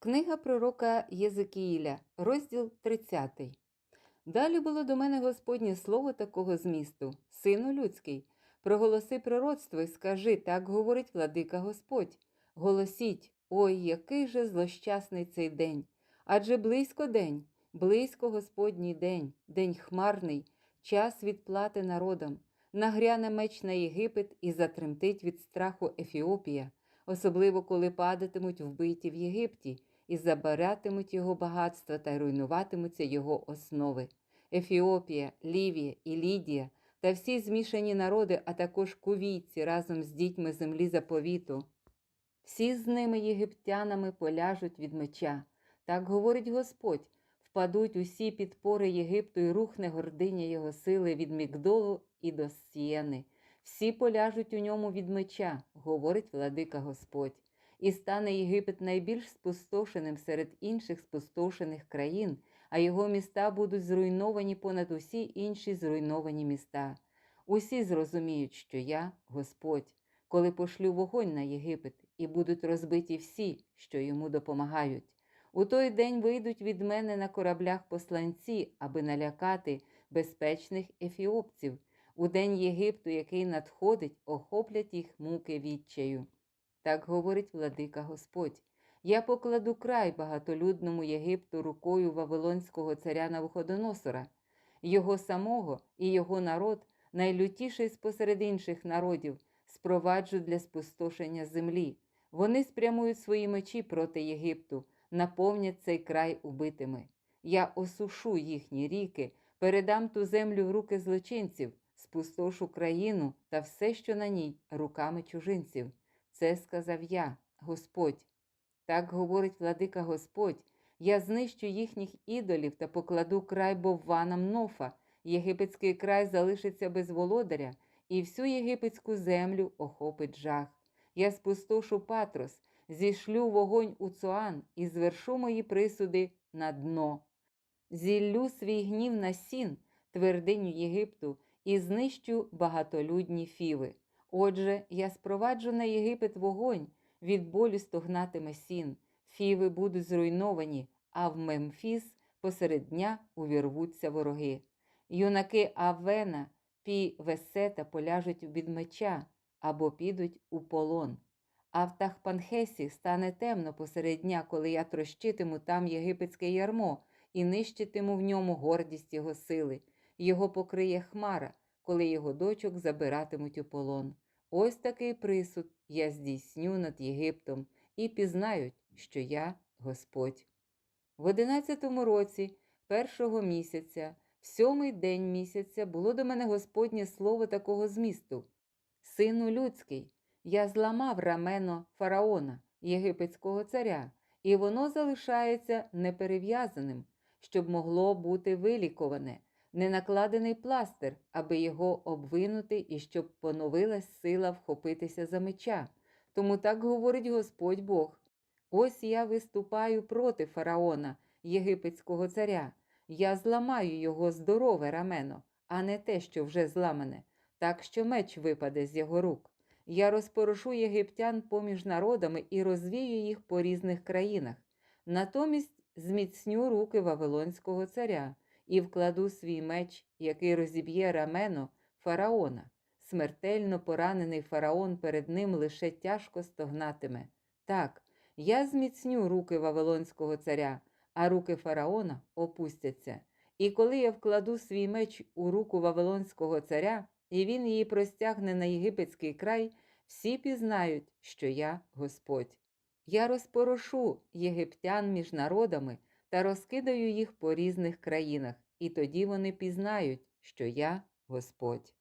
Книга пророка Єзикіїля, розділ 30. Далі було до мене Господнє слово такого змісту, Сину людський, проголоси пророцтво і скажи, так говорить владика Господь. Голосіть, ой, який же злощасний цей день! Адже близько день, близько Господній день, день хмарний, час відплати народам, нагряне меч на Єгипет і затремтить від страху Ефіопія, особливо коли падатимуть вбиті в Єгипті і забиратимуть його багатства та руйнуватимуться його основи. Ефіопія, Лівія і Лідія та всі змішані народи, а також кувійці разом з дітьми землі заповіту. Всі з ними єгиптянами поляжуть від меча. Так говорить Господь, впадуть усі підпори Єгипту і рухне гординя його сили від Мігдолу і до Сієни. Всі поляжуть у ньому від меча, говорить владика Господь. І стане Єгипет найбільш спустошеним серед інших спустошених країн, а його міста будуть зруйновані понад усі інші зруйновані міста. Усі зрозуміють, що я Господь, коли пошлю вогонь на Єгипет, і будуть розбиті всі, що йому допомагають. У той день вийдуть від мене на кораблях посланці, аби налякати безпечних ефіопців. У день Єгипту, який надходить, охоплять їх муки відчаю. Так говорить владика Господь. Я покладу край багатолюдному Єгипту рукою Вавилонського царя Навуходоносора, його самого і його народ, найлютіший спосеред інших народів, спроваджу для спустошення землі. Вони спрямують свої мечі проти Єгипту, наповнять цей край убитими. Я осушу їхні ріки, передам ту землю в руки злочинців, спустошу країну та все, що на ній, руками чужинців. Це сказав я, Господь. Так говорить владика Господь. Я знищу їхніх ідолів та покладу край бовванам Нофа. Єгипетський край залишиться без володаря, і всю єгипетську землю охопить жах. Я спустошу Патрос, зішлю вогонь у Цоан і звершу мої присуди на дно. Зіллю свій гнів на сін, твердиню Єгипту, і знищу багатолюдні фіви. Отже, я спроваджу на Єгипет вогонь, від болю стогнатиме сін, фіви будуть зруйновані, а в Мемфіс посеред дня увірвуться вороги. Юнаки Авена, Пі Весета поляжуть від меча або підуть у полон. А в Тахпанхесі стане темно посеред дня, коли я трощитиму там єгипетське ярмо і нищитиму в ньому гордість його сили. Його покриє хмара, коли його дочок забиратимуть у полон. Ось такий присуд я здійсню над Єгиптом і пізнають, що я Господь. В одинадцятому році, першого місяця, в сьомий день місяця, було до мене Господнє слово такого змісту. Сину людський, я зламав рамено фараона, єгипетського царя, і воно залишається неперев'язаним, щоб могло бути виліковане не накладений пластир, аби його обвинути і щоб поновилась сила вхопитися за меча. Тому так говорить Господь Бог. Ось я виступаю проти фараона, єгипетського царя. Я зламаю його здорове рамено, а не те, що вже зламане, так що меч випаде з його рук. Я розпорушу єгиптян поміж народами і розвію їх по різних країнах. Натомість зміцню руки Вавилонського царя і вкладу свій меч, який розіб'є рамено фараона. Смертельно поранений фараон перед ним лише тяжко стогнатиме. Так, я зміцню руки Вавилонського царя, а руки фараона опустяться. І коли я вкладу свій меч у руку Вавилонського царя, і він її простягне на єгипетський край, всі пізнають, що я Господь. Я розпорошу єгиптян між народами та розкидаю їх по різних країнах, і тоді вони пізнають, що я Господь.